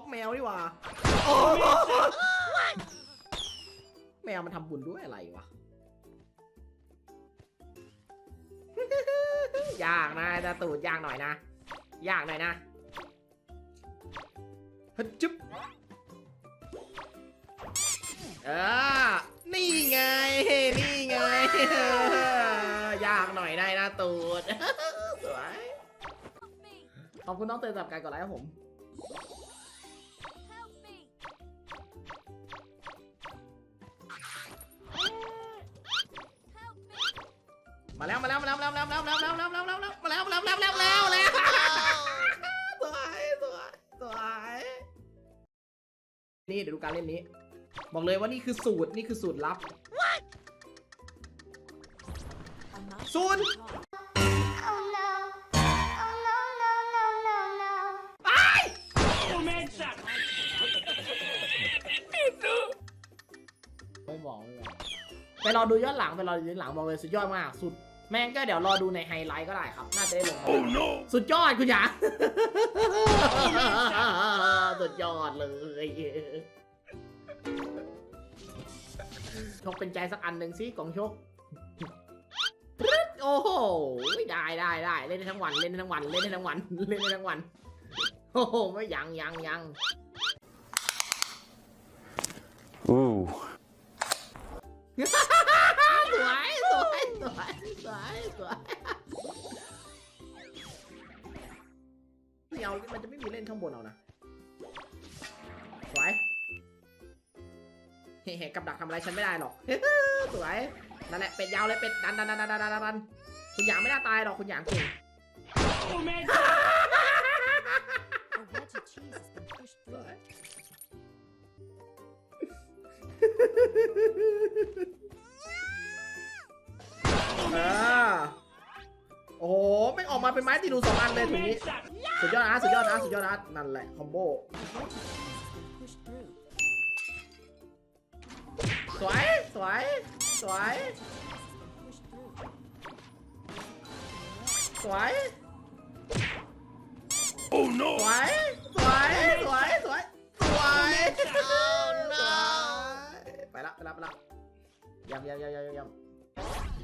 อปแมวดีกว่าโอ้แมวมันทำบุญด้วยอะไรวะ ยากนะจะตูดยากหน่อยนะ ยากหน่อยนะฮึดจุ๊บเออนี่ไง นี่ไง ยากหน่อยได้นะตูด สวย ขอบคุณน้องเตยสำหรับการกดไลค์ครับผม มาแล้วมาแล้วมาแล้วมาแล้วมาแล้วมาแล้วมาแล้วมาแล้วมาแล้วมาแล้วมาแล้วมาแล้วมาแล้วมาแล้วสวยสวยสวยนี่เดี๋ยวดูการเล่นนี้ บอกเลยว่านี่คือสูตรนี่คือสูตรลับศูนย์ Oh no. Oh no, no, no, no, no. ไม่บอกไม่บอกไปรอดูย้อนหลังไปรอดูย้อนหลังบอกเลยสุดยอดมากสุด แม่งก็เดี๋ยวรอดูในไฮไลท์ก็ได้ครับ น่าจะได้ลงมาสุดยอดคุณหยาสุดยอดเลยโชคเป็นใจสักอันหนึ่งสิกล่องโชคปึ๊ดโอ้โห ได้ได้ได้เล่นได้ทั้งวันเล่นได้ทั้งวันเล่นได้ทั้งวันเล่นได้ทั้งวัน โอ้โห ไม่ยังยังยัง Ooh. สวยสวยสวยสวยสวยไม่เอามันจะไม่มีเล่นข้างบนเอานะสวยเฮ้ๆกับดักทำอะไรฉันไม่ได้หรอกสวยนั่นแหละเป็ดยาวเลยเป็ดดันดันดันดันดันดันคุณหยางไม่น่าตายหรอกคุณหยางเก่ง A wedge of cheese has been pushed สวย ออกมาเป็นไม้ตีดูสองอันเลยถุงนี้ สุดยอดนะสุดยอดนะสุดยอดนะนั่นแหละคอมโบสวยสวยสวยสวย Oh ส no! วยสวยสวยสวยสวยไปละไปละไปละยำยำยำยำยำ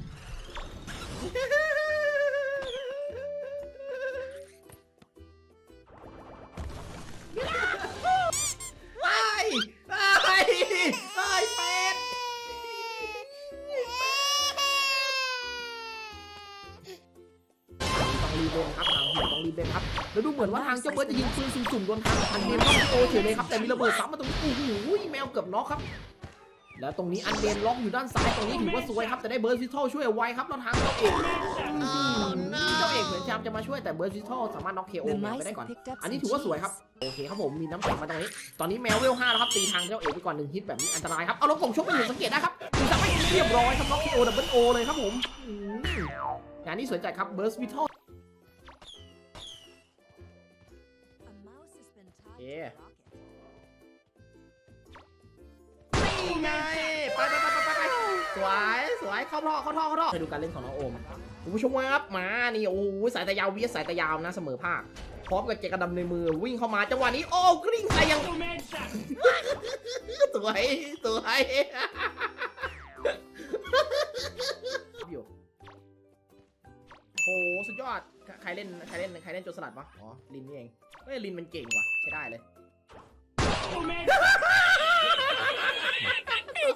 แล้วดูเหมือนว่าทางเจ้าเบิร์ดจะยิงปืนสุ่มๆโดนทางอันเดนล็อกโตเฉยเลยครับแต่มีระเบิดซ้ำมาตรงนี้โอ้โหแมวเกือบน็อกครับ แล้วตรงนี้อันเดนล็อกอยู่ด้านซ้ายตรงนี้ถือว่าสวยครับแต่ได้เบิร์ดซิทอลช่วยไว้ครับแล้วทางเจ้าเอกเจ้าเอกเหมือนพยามจะมาช่วยแต่เบิร์ดซิทอลสามารถน็อกเคโอแมวไปได้ก่อน อันนี้ถือว่าสวยครับโอเคครับผมมีน้ำแข็งมาตรงนี้ ตอนนี้แมวเวลห้าแล้วครับตีทางเจ้าเอกไปก่อนหนึ่งฮิตแบบนี้อันตรายครับเอาล้วกล่องชกไปอยู่สังเกตได้ครับมีสังไม่เรียบร้อยครับน็อกเคโอดับเบิลโอเลยครับผมงานนี้สวยจัดครับเบิร์ดซิทอล นี่ไง ไปไปไปไปไปสวย สวย เข้าท่อ เข้าท่อ เข้าท่อเคยดูการเล่นของน้องโอมคุณผู้ชมครับ มา นี่ โอ้ยสายตายาววิสายตายาวนะ เสมอภาค พร้อมกับเจกระดำในมือ วิ่งเข้ามา จังหวะนี้ โอ้กริ้งใส่ยังสวย สวยอยู่ รเล่นใครเล่นใครเล่นโจรสลัดวะอ๋อลินนี่เองเฮ้ยลินมันเก่งว่ะใช้ได้เลย A mouse has been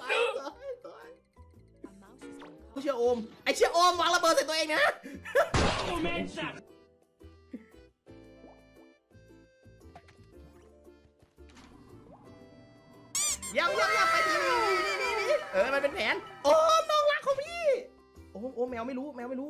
ผู้ caught. เชื่อโอมไอเชื่อโอมวางระเบิดใส่ตัวเองนะยังยังยังไปดีนี่นี่นี่นี่เออมันเป็นแผนโอมน้องรักของพี่โอมโอมแมวไม่รู้แมวไม่รู้